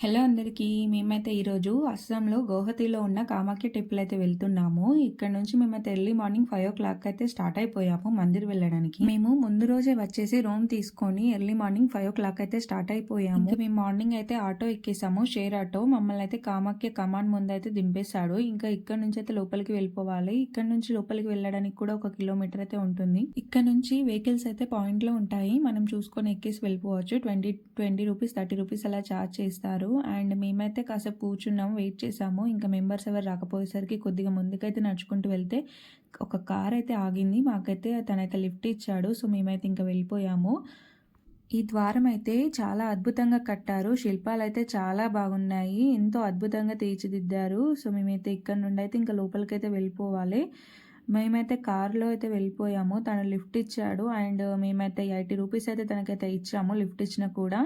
Hello అందరికీ మేమైతే ఈరోజు అస్సాంలో గౌహతిలో ఉన్న కామాఖ్య టెంపుల్ అయితే వెళ్తున్నాము. ఇక్కడ నుంచి మేమైతే early morning five o'clock అయితే స్టార్ట్ అయిపోయాము మందిర్ వెళ్ళడానికి. మేము ముందు రోజే వచ్చేసి రూమ్ తీసుకొని early morning five o'clock అయితే స్టార్ట్ అయిపోయాము. మేము మార్నింగ్ అయితే ఆటో ఎక్కేసాము షేర్ ఆటో. మమ్మల్ని అయితే కామాఖ్య కమాండ్ ముందు అయితే దింపేశాడు. ఇంకా ఇక్కడ నుంచి అయితే లోపలికి వెళ్ళిపోవాలి. ఇక్కడ నుంచి లోపలికి వెళ్ళడానికి కూడా ఒక కిలోమీటర్ అయితే ఉంటుంది. ఇక్కడ నుంచి వెహికల్స్ అయితే పాయింట్లో ఉంటాయి. మనం చూసుకొని ఎక్కేసి వెళ్ళిపోవచ్చు. Twenty twenty rupees thirty rupees అలా చార్జ్ చేస్తారు. అండ్ మేమైతే కాసేపు కూర్చున్నాము వెయిట్ చేసాము ఇంకా మెంబర్స్ ఎవరు రాకపోయేసరికి కొద్దిగా ముందుకైతే నడుచుకుంటూ వెళ్తే ఒక కార్ అయితే ఆగింది. మాకైతే తనైతే లిఫ్ట్ ఇచ్చాడు. సో మేమైతే ఇంకా వెళ్ళిపోయాము. ఈ ద్వారం అయితే చాలా అద్భుతంగా కట్టారు. శిల్పాలు అయితే చాలా బాగున్నాయి. ఎంతో అద్భుతంగా తీర్చిదిద్దారు. సో మేమైతే ఇక్కడ నుండి అయితే ఇంకా లోపలికైతే వెళ్ళిపోవాలి. మేమైతే కారులో అయితే వెళ్ళిపోయాము. తను లిఫ్ట్ ఇచ్చాడు. అండ్ మేమైతే ఎయిటీ రూపీస్ అయితే తనకైతే ఇచ్చాము లిఫ్ట్ ఇచ్చిన కూడా.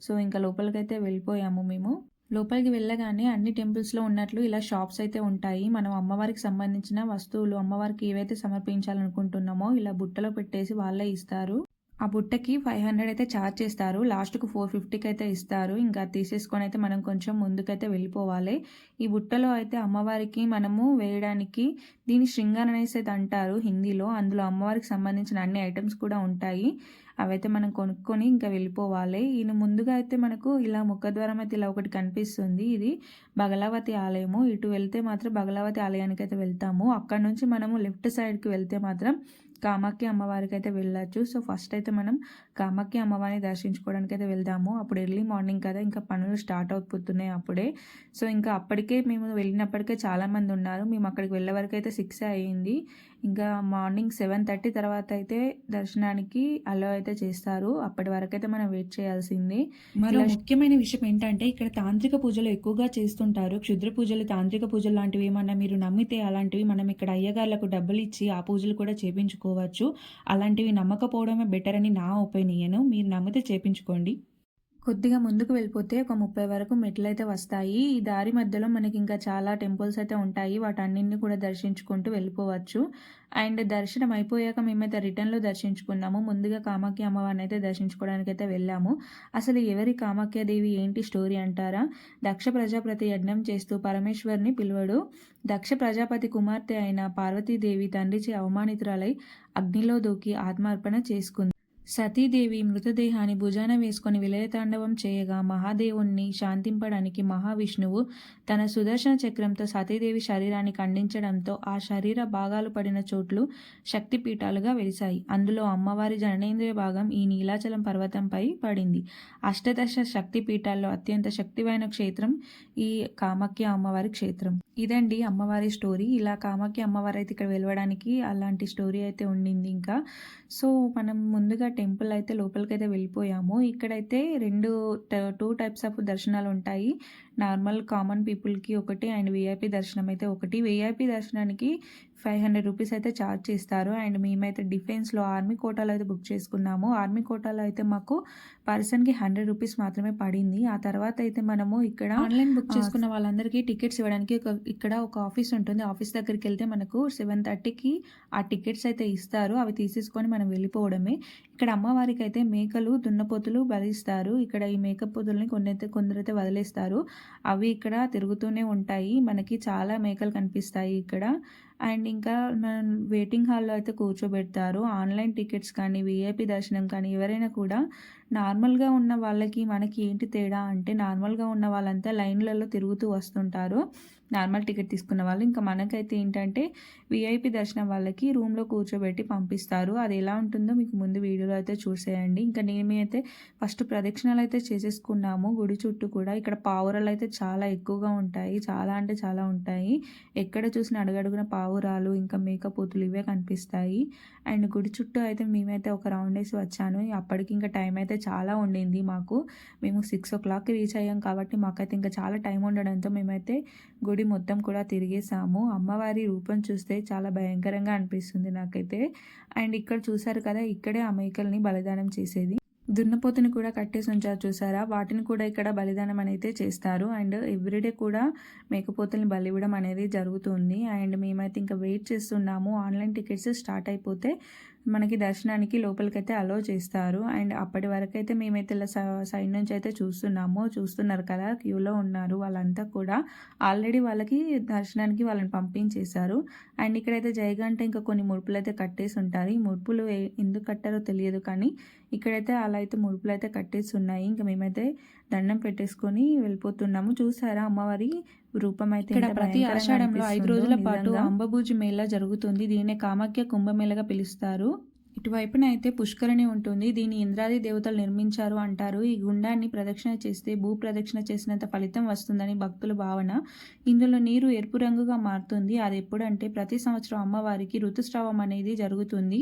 సో ఇంకా లోపలికైతే వెళ్ళిపోయాము మేము. లోపలికి వెళ్ళగానే అన్ని టెంపుల్స్లో ఉన్నట్లు ఇలా షాప్స్ అయితే ఉంటాయి. మనం అమ్మవారికి సంబంధించిన వస్తువులు అమ్మవారికి ఏవైతే సమర్పించాలనుకుంటున్నామో ఇలా బుట్టలో పెట్టేసి వాళ్ళే ఇస్తారు. ఆ బుట్టకి ఫైవ్ హండ్రెడ్ అయితే ఛార్జ్ చేస్తారు. లాస్ట్కు ఫోర్ ఫిఫ్టీకి అయితే ఇస్తారు. ఇంకా తీసేసుకొని అయితే మనం కొంచెం ముందుకైతే వెళ్ళిపోవాలి. ఈ బుట్టలో అయితే అమ్మవారికి మనము వేయడానికి దీని శృంగార్ అనేసి అయితే అంటారు హిందీలో. అందులో అమ్మవారికి సంబంధించిన అన్ని ఐటమ్స్ కూడా ఉంటాయి. అవైతే మనం కొనుక్కొని ఇంకా వెళ్ళిపోవాలి. ఈయన ముందుగా అయితే మనకు ఇలా ముఖద్వారం అయితే ఇలా ఒకటి కనిపిస్తుంది. ఇది బగలావతి ఆలయము. ఇటు వెళ్తే మాత్రం బగలావతి ఆలయానికి అయితే వెళ్తాము. అక్కడ నుంచి మనము లెఫ్ట్ సైడ్కి వెళ్తే మాత్రం కామాఖ్య అమ్మవారికి అయితే వెళ్ళచ్చు. సో ఫస్ట్ అయితే మనం కామాఖ్య అమ్మవారిని దర్శించుకోవడానికి అయితే వెళ్దాము. అప్పుడు ఎర్లీ మార్నింగ్ కదా ఇంకా పనులు స్టార్ట్ అయిపోతున్నాయి అప్పుడే. సో ఇంకా అప్పటికే మేము వెళ్ళినప్పటికే చాలామంది ఉన్నారు. మేము అక్కడికి వెళ్ళే వరకు అయితే సిక్స్ అయ్యింది ఇంకా మార్నింగ్ సెవెన్ థర్టీ తర్వాత అయితే దర్శనానికి అలో అయితే చేస్తారు. అప్పటి వరకు అయితే మనం వెయిట్ చేయాల్సింది. మరో ముఖ్యమైన విషయం ఏంటంటే ఇక్కడ తాంత్రిక పూజలు ఎక్కువగా చేస్తుంటారు. క్షుద్ర పూజలు తాంత్రిక పూజలు లాంటివి ఏమన్నా మీరు నమ్మితే అలాంటివి మనం ఇక్కడ అయ్యగారులకు డబ్బులు ఇచ్చి ఆ పూజలు కూడా చేపించుకోవచ్చు అలాంటివి నమ్మకపోవడమే బెటర్ అని నా ఒపీనియన్ మీరు నమ్మితే చేపించుకోండి. కొద్దిగా ముందుకు వెళ్ళిపోతే ఒక ముప్పై వరకు మెట్లు అయితే వస్తాయి. ఈ దారి మధ్యలో మనకి ఇంకా చాలా టెంపుల్స్ అయితే ఉంటాయి. వాటన్నింటినీ కూడా దర్శించుకుంటూ వెళ్ళిపోవచ్చు. అండ్ దర్శనం అయిపోయాక మేమైతే రిటర్న్లో దర్శించుకున్నాము. ముందుగా కామాఖ్య అమ్మవారిని అయితే దర్శించుకోవడానికి అయితే వెళ్ళాము. అసలు ఎవరి కామాఖ్యాదేవి ఏంటి స్టోరీ అంటారా? దక్ష ప్రజాపతి యజ్ఞం చేస్తూ పరమేశ్వర్ని పిలువడు. దక్ష ప్రజాపతి కుమార్తె అయిన పార్వతీదేవి తండ్రిచే అవమానితురాలై అగ్నిలో దూకి ఆత్మార్పణ చేసుకుంది. సతీదేవి మృతదేహాన్ని భుజాన వేసుకొని విలయతాండవం చేయగా మహాదేవుణ్ణి శాంతింపడానికి మహావిష్ణువు తన సుదర్శన చక్రంతో సతీదేవి శరీరాన్ని ఖండించడంతో ఆ శరీర భాగాలు పడిన చోట్లు శక్తిపీఠాలుగా వెలిశాయి. అందులో అమ్మవారి జననేంద్రియ భాగం ఈ నీలాచలం పర్వతంపై పడింది. అష్టదశ శక్తిపీఠాల్లో అత్యంత శక్తివైన క్షేత్రం ఈ కామాఖ్య అమ్మవారి క్షేత్రం. ఇదండి అమ్మవారి స్టోరీ. ఇలా కామాఖ్య అమ్మవారి అయితే ఇక్కడ వెలవడానికి అలాంటి స్టోరీ అయితే ఉండింది ఇంకా. సో మనం ముందుగా టెంపుల్ అయితే లోపలికైతే వెళ్ళిపోయాము. ఇక్కడైతే రెండు టూ టైప్స్ ఆఫ్ దర్శనాలు ఉంటాయి. నార్మల్ కామన్ పీపుల్కి ఒకటి అండ్ విఐపి దర్శనం అయితే ఒకటి. విఐపి దర్శనానికి ఫైవ్ హండ్రెడ్ రూపీస్ అయితే ఛార్జ్ చేస్తారు. అండ్ మేమైతే డిఫెన్స్లో ఆర్మీ కోటాలో అయితే బుక్ చేసుకున్నాము. ఆర్మీ కోటాలో అయితే మాకు పర్సన్కి హండ్రెడ్ రూపీస్ మాత్రమే పడింది. ఆ తర్వాత అయితే మనము ఇక్కడ ఆన్లైన్ బుక్ చేసుకున్న వాళ్ళందరికీ టికెట్స్ ఇవ్వడానికి ఇక్కడ ఒక ఆఫీస్ ఉంటుంది. ఆఫీస్ దగ్గరికి వెళ్తే మనకు సెవెన్ థర్టీకి ఆ టికెట్స్ అయితే ఇస్తారు. అవి తీసేసుకొని మనం వెళ్ళిపోవడమే. ఇక్కడ అమ్మవారికి అయితే మేకలు దున్నపోతులు బలిస్తారు. ఇక్కడ ఈ మేకపోతుల్ని కొన్ని అయితే కొందరైతే వదిలేస్తారు. అవి ఇక్కడ తిరుగుతూనే ఉంటాయి. మనకి చాలా మేకలు కనిపిస్తాయి ఇక్కడ. అండ్ ఇంకా మనం వెయిటింగ్ హాల్లో అయితే కూర్చోబెడతారు. ఆన్లైన్ టికెట్స్ కానీ విఐపి దర్శనం కానీ ఎవరైనా కూడా నార్మల్గా ఉన్న వాళ్ళకి మనకి ఏంటి తేడా అంటే నార్మల్గా ఉన్న వాళ్ళంతా లైన్లలో తిరుగుతూ వస్తుంటారు. నార్మల్ టికెట్ తీసుకున్న వాళ్ళు. ఇంకా మనకైతే ఏంటంటే విఐపి దర్శనం వాళ్ళకి రూమ్లో కూర్చోబెట్టి పంపిస్తారు. అది ఎలా ఉంటుందో మీకు ముందు వీడియోలో అయితే చూసేయండి. ఇంకా నేను అయితే ఫస్ట్ ప్రదక్షిణలు అయితే చేసేసుకున్నాము. గుడి చుట్టూ కూడా. ఇక్కడ పావురాలు అయితే చాలా ఎక్కువగా ఉంటాయి. చాలా అంటే చాలా ఉంటాయి. ఎక్కడ చూసిన అడుగడుగున పావురాలు ఇంకా మేకపోతులు ఇవే కనిపిస్తాయి. అండ్ గుడి చుట్టూ అయితే మేమైతే ఒక రౌండ్ వేసి వచ్చాను. అప్పటికి ఇంకా టైం అయితే చాలా ఉండింది మాకు. మేము సిక్స్ ఓ క్లాక్కి రీచ్ అయ్యాం కాబట్టి మాకైతే ఇంకా చాలా టైం ఉండడంతో మేమైతే గుడి మొత్తం కూడా తిరిగేసాము. అమ్మవారి రూపం చూస్తే చాలా భయంకరంగా అనిపిస్తుంది నాకైతే. అండ్ ఇక్కడ చూసారు కదా ఇక్కడే ఆ మేకల్ని బలిదానం చేసేది. దున్నపోతుని కూడా కట్టేసి ఉంచారు చూసారా? వాటిని కూడా ఇక్కడ బలిదానం అనేది చేస్తారు. అండ్ ఎవ్రీడే కూడా మేకపోతుల్ని బలి ఇవ్వడం అనేది జరుగుతుంది. అండ్ మేమైతే ఇంకా వెయిట్ చేస్తున్నాము. ఆన్లైన్ టికెట్స్ స్టార్ట్ అయిపోతే మనకి దర్శనానికి లోపలికైతే అలో చేస్తారు. అండ్ అప్పటి వరకు అయితే మేమైతే ఇలా సైడ్ నుంచి అయితే చూస్తున్నాము. చూస్తున్నారు కదా క్యూలో ఉన్నారు వాళ్ళంతా కూడా. ఆల్రెడీ వాళ్ళకి దర్శనానికి వాళ్ళని పంపించేశారు. అండ్ ఇక్కడైతే జయగంట ఇంకా కొన్ని ముడుపులు అయితే కట్టేసి ఉంటారు. ఈ ముడుపులు ఎందుకు కట్టారో తెలియదు కానీ ఇక్కడైతే అలా అయితే ముడుపులు అయితే కట్టేసి ఉన్నాయి. ఇంకా మేమైతే దండం పెట్టేసుకొని వెళ్ళిపోతున్నాము. చూసారా అమ్మవారి రూపం అయితే ఇక్కడ ప్రతి ఆషాఢంలో ఐదు రోజుల పాటు. అంబభూజి మేళా జరుగుతుంది. దీన్నే కామాఖ్య కుంభమేళగా పిలుస్తారు. ఇటువైపున అయితే పుష్కరిణి ఉంటుంది. దీని ఇంద్రాది దేవతలు నిర్మించారు అంటారు. ఈ గుండాన్ని ప్రదక్షిణ చేస్తే భూ ప్రదక్షిణ చేసినంత ఫలితం వస్తుందని భక్తుల భావన. ఇందులో నీరు ఎరుపు రంగుగా మారుతుంది. అది ఎప్పుడంటే ప్రతి సంవత్సరం అమ్మవారికి ఋతుస్రావం అనేది జరుగుతుంది.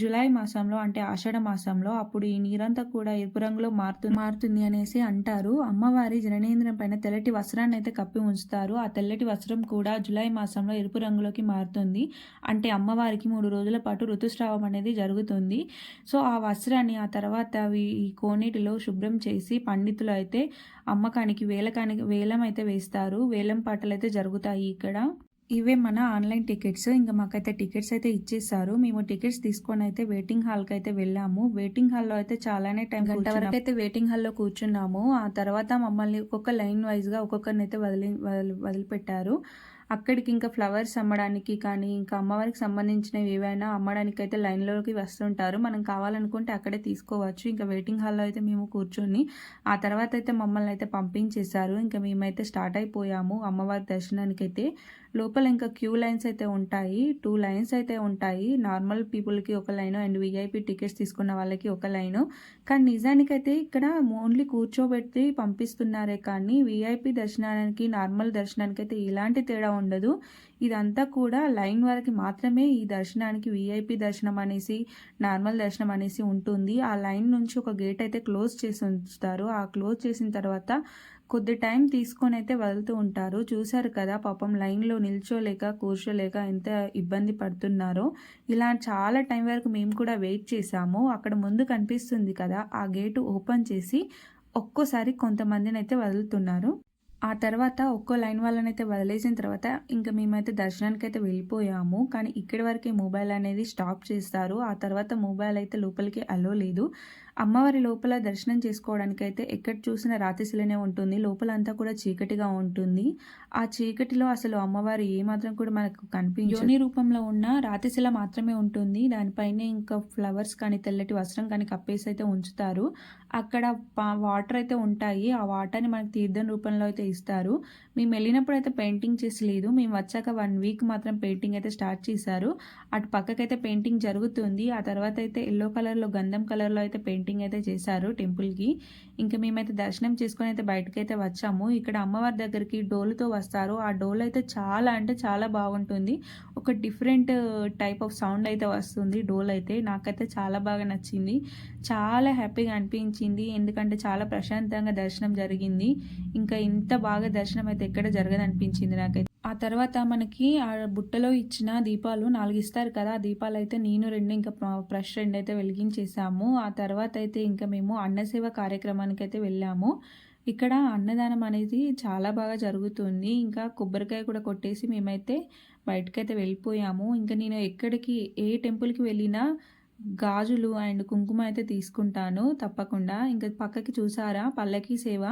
జూలై మాసంలో అంటే ఆషాఢ మాసంలో అప్పుడు ఈ నీరంతా కూడా ఎరుపు రంగులో మారుతుంది మారుతుంది అనేసి అంటారు. అమ్మవారి జననేంద్రం పైన తెల్లటి వస్త్రాన్ని అయితే కప్పి ఉంచుతారు. ఆ తెల్లటి వస్త్రం కూడా జూలై మాసంలో ఎరుపు రంగులోకి మారుతుంది. అంటే అమ్మవారికి మూడు రోజుల పాటు ఋతుస్రావం అనేది జరుగుతుంది సో ఆ వస్త్రాన్ని ఆ తర్వాత అవి ఈ కోనేటిలో శుభ్రం చేసి పండితులు అయితే అమ్మకానికి వేలకానికి వేలం అయితే వేస్తారు. వేలం పాటలు అయితే జరుగుతాయి ఇక్కడ. ఇవే మన ఆన్లైన్ టికెట్స్. ఇంకా మాకైతే టికెట్స్ అయితే ఇచ్చేసారు మేము టికెట్స్ తీసుకొని అయితే వెయిటింగ్ హాల్కి అయితే వెళ్ళాము. వెయిటింగ్ హాల్లో అయితే చాలానే టైం గంట వరకు అయితే వెయిటింగ్ హాల్లో కూర్చున్నాము. ఆ తర్వాత మమ్మల్ని ఒక్కొక్క లైన్ వైజ్గా ఒక్కొక్కరిని అయితే వదిలి వదిలిపెట్టారు. అక్కడికి ఇంకా ఫ్లవర్స్ అమ్మడానికి కానీ ఇంకా అమ్మవారికి సంబంధించినవి ఏవైనా అమ్మడానికి అయితే లైన్లోకి వస్తుంటారు. మనం కావాలనుకుంటే అక్కడే తీసుకోవచ్చు. ఇంకా వెయిటింగ్ హాల్లో అయితే మేము కూర్చొని ఆ తర్వాత అయితే మమ్మల్ని అయితే పంపించేశారు. ఇంకా మేమైతే స్టార్ట్ అయిపోయాము అమ్మవారి దర్శనానికి అయితే లోపల ఇంకా క్యూ లైన్స్ అయితే ఉంటాయి. టూ లైన్స్ అయితే ఉంటాయి. నార్మల్ పీపుల్కి ఒక లైన్ అండ్ విఐపి టికెట్స్ తీసుకున్న వాళ్ళకి ఒక లైను. కానీ నిజానికైతే ఇక్కడ ఓన్లీ కూర్చోబెట్టి పంపిస్తున్నారే కానీ విఐపి దర్శనానికి నార్మల్ దర్శనానికి అయితే ఇలాంటి తేడా ఉండదు. ఇదంతా కూడా లైన్ వరకు మాత్రమే ఈ దర్శనానికి విఐపి దర్శనం అనేసి నార్మల్ దర్శనం అనేసి ఉంటుంది. ఆ లైన్ నుంచి ఒక గేట్ అయితే క్లోజ్ చేసి ఉంచుతారు. ఆ క్లోజ్ చేసిన తర్వాత కొద్ది టైం తీసుకొని అయితే వెళ్తూ ఉంటారు. చూశారు కదా పాపం లైన్లో నిల్చోలేక కూర్చోలేక ఎంత ఇబ్బంది పడుతున్నారో. ఇలా చాలా టైం వరకు మేము కూడా వెయిట్ చేసాము అక్కడ ముందు కనిపిస్తుంది కదా ఆ గేటు ఓపెన్ చేసి ఒక్కోసారి కొంతమందిని అయితే వదులుతున్నారు. ఆ తర్వాత ఒక్కో లైన్ వాళ్ళనైతే వదిలేసిన తర్వాత ఇంకా మేమైతే దర్శనానికి అయితే వెళ్ళిపోయాము. కానీ ఇక్కడి వరకే మొబైల్ అనేది స్టాప్ చేస్తారు. ఆ తర్వాత మొబైల్ అయితే లోపలికి అలో లేదు. అమ్మవారి లోపల దర్శనం చేసుకోవడానికి అయితే ఎక్కడ చూసిన రాతిశిలనే ఉంటుంది. లోపల అంతా కూడా చీకటిగా ఉంటుంది. ఆ చీకటిలో అసలు అమ్మవారు ఏమాత్రం కూడా మనకు కనిపించదు యోని రూపంలో ఉన్న రాతిశిల మాత్రమే ఉంటుంది. దానిపైన ఇంకా ఫ్లవర్స్ కానీ తెల్లటి వస్త్రం కానీ కప్పేసి అయితే ఉంచుతారు. అక్కడ వాటర్ అయితే ఉంటాయి. ఆ వాటర్ని మనకు తీర్థం రూపంలో అయితే ఇస్తారు. మేము వెళ్ళినప్పుడు అయితే పెయింటింగ్ చేసి లేదు. మేము వచ్చాక వన్ వీక్ మాత్రం పెయింటింగ్ అయితే స్టార్ట్ చేశారు. అటు పక్కకైతే పెయింటింగ్ జరుగుతుంది. ఆ తర్వాత అయితే ఎల్లో కలర్లో గంధం కలర్లో అయితే పెయింటింగ్ అయితే చేశారు టెంపుల్కి. ఇంకా మేమైతే దర్శనం చేసుకొని అయితే బయటకు అయితే వచ్చాము. ఇక్కడ అమ్మవారి దగ్గరికి డోలుతో వస్తారు. ఆ డోల్ అయితే చాలా అంటే చాలా బాగుంటుంది. ఒక డిఫరెంట్ టైప్ ఆఫ్ సౌండ్ అయితే వస్తుంది డోల్ అయితే. నాకైతే చాలా బాగా నచ్చింది. చాలా హ్యాపీగా అనిపించింది. ఎందుకంటే చాలా ప్రశాంతంగా దర్శనం జరిగింది. ఇంకా ఇంత బాగా దర్శనం అయితే ఎక్కడ జరగదనిపించింది నాకైతే. ఆ తర్వాత మనకి ఆ బుట్టలో ఇచ్చిన దీపాలు నాలుగు ఇస్తారు కదా ఆ దీపాలు అయితే నేను రెండు ఇంకా ఫ్రెష్ రెండు అయితే వెలిగించేసాము ఆ తర్వాత అయితే ఇంకా మేము అన్నసేవ కార్యక్రమానికి అయితే వెళ్ళాము. ఇక్కడ అన్నదానం అనేది చాలా బాగా జరుగుతుంది. ఇంకా కొబ్బరికాయ కూడా కొట్టేసి మేమైతే బయటకైతే వెళ్ళిపోయాము. ఇంకా నేను ఎక్కడికి ఏ టెంపుల్కి వెళ్ళినా గాజులు అండ్ కుంకుమ అయితే తీసుకుంటాను తప్పకుండా. ఇంకా పక్కకి చూసారా? పల్లకి సేవ.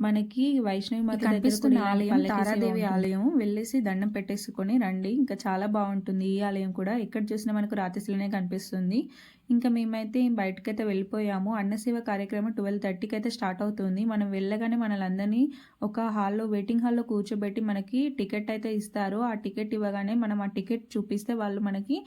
మనకి వైష్ణవి మాత కనిపిస్తున్న ఆలయం తారాదేవి. ఆలయం. వెళ్ళేసి దండం పెట్టేసుకొని రండి. ఇంకా చాలా బాగుంటుంది. ఈ ఆలయం కూడా ఎక్కడ చూసినా మనకు రాతిశిలనే కనిపిస్తుంది. ఇంకా మేమైతే బయటకైతే వెళ్ళిపోయాము. అన్నసేవ కార్యక్రమం ట్వెల్వ్ థర్టీకి అయితే స్టార్ట్ అవుతుంది. మనం వెళ్ళగానే మనలందరినీ ఒక హాల్లో వెయిటింగ్ హాల్లో కూర్చోబెట్టి మనకి టికెట్ అయితే ఇస్తారు. ఆ టికెట్ ఇవ్వగానే మనం ఆ టికెట్ చూపిస్తే వాళ్ళు మనకి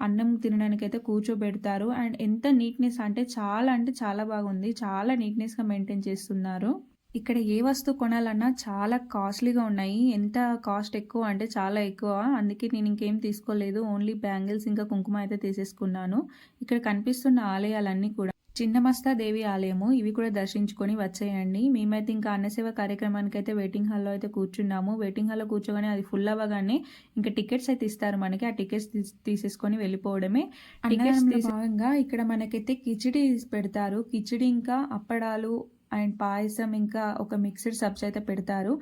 అన్నం తినడానికి అయితే కూర్చోబెడతారు. అండ్ ఎంత నీట్నెస్ అంటే చాలా అంటే చాలా బాగుంది. చాలా నీట్నెస్గా మెయింటైన్ చేస్తున్నారు. ఇక్కడ ఏ వస్తువు కొనాలన్నా చాలా కాస్ట్లీగా ఉన్నాయి. ఎంత కాస్ట్ ఎక్కువ అంటే చాలా ఎక్కువ. అందుకే నేను ఇంకేం తీసుకోలేదు. ఓన్లీ బ్యాంగిల్స్ ఇంకా కుంకుమ అయితే తీసేసుకున్నాను. ఇక్కడ కనిపిస్తున్న ఆలయాలన్నీ కూడా చిన్నమస్తా దేవి ఆలయము. ఇవి కూడా దర్శించుకొని వచ్చేయండి. మేమైతే ఇంకా అన్నసేవ కార్యక్రమానికి అయితే వెయిటింగ్ హాల్లో అయితే కూర్చున్నాము. వెయిటింగ్ హాల్లో కూర్చోగానే అది ఫుల్ అవ్వగానే ఇంకా టికెట్స్ అయితే ఇస్తారు మనకి. ఆ టికెట్స్ తీసేసుకొని వెళ్ళిపోవడమే. టికెట్స్ భాగంగా ఇక్కడ మనకైతే కిచిడి పెడతారు. కిచిడి ఇంకా అప్పడాలు అండ్ పాయసం ఇంకా ఒక మిక్స్డ్ సబ్స్ అయితే పెడతారు.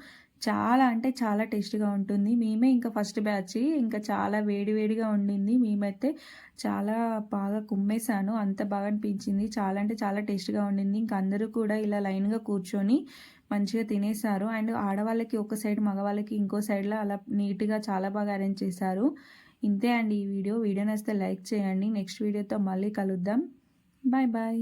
చాలా అంటే చాలా టేస్టీగా ఉంటుంది. మేమే ఇంకా ఫస్ట్ బ్యాచ్. ఇంకా చాలా వేడివేడిగా ఉండింది. మేమైతే చాలా బాగా కుమ్మేశాను. అంత బాగా అనిపించింది. చాలా అంటే చాలా టేస్టీగా ఉండింది. ఇంకా అందరూ కూడా ఇలా లైన్గా కూర్చొని మంచిగా తినేశారు. అండ్ ఆడవాళ్ళకి ఒక సైడ్ మగవాళ్ళకి ఇంకో సైడ్లో అలా నీట్గా చాలా బాగా అరేంజ్ చేశారు. ఇంతే అండి ఈ వీడియో. వీడియో నచ్చితే లైక్ చేయండి. నెక్స్ట్ వీడియోతో మళ్ళీ కలుద్దాం. Bye bye.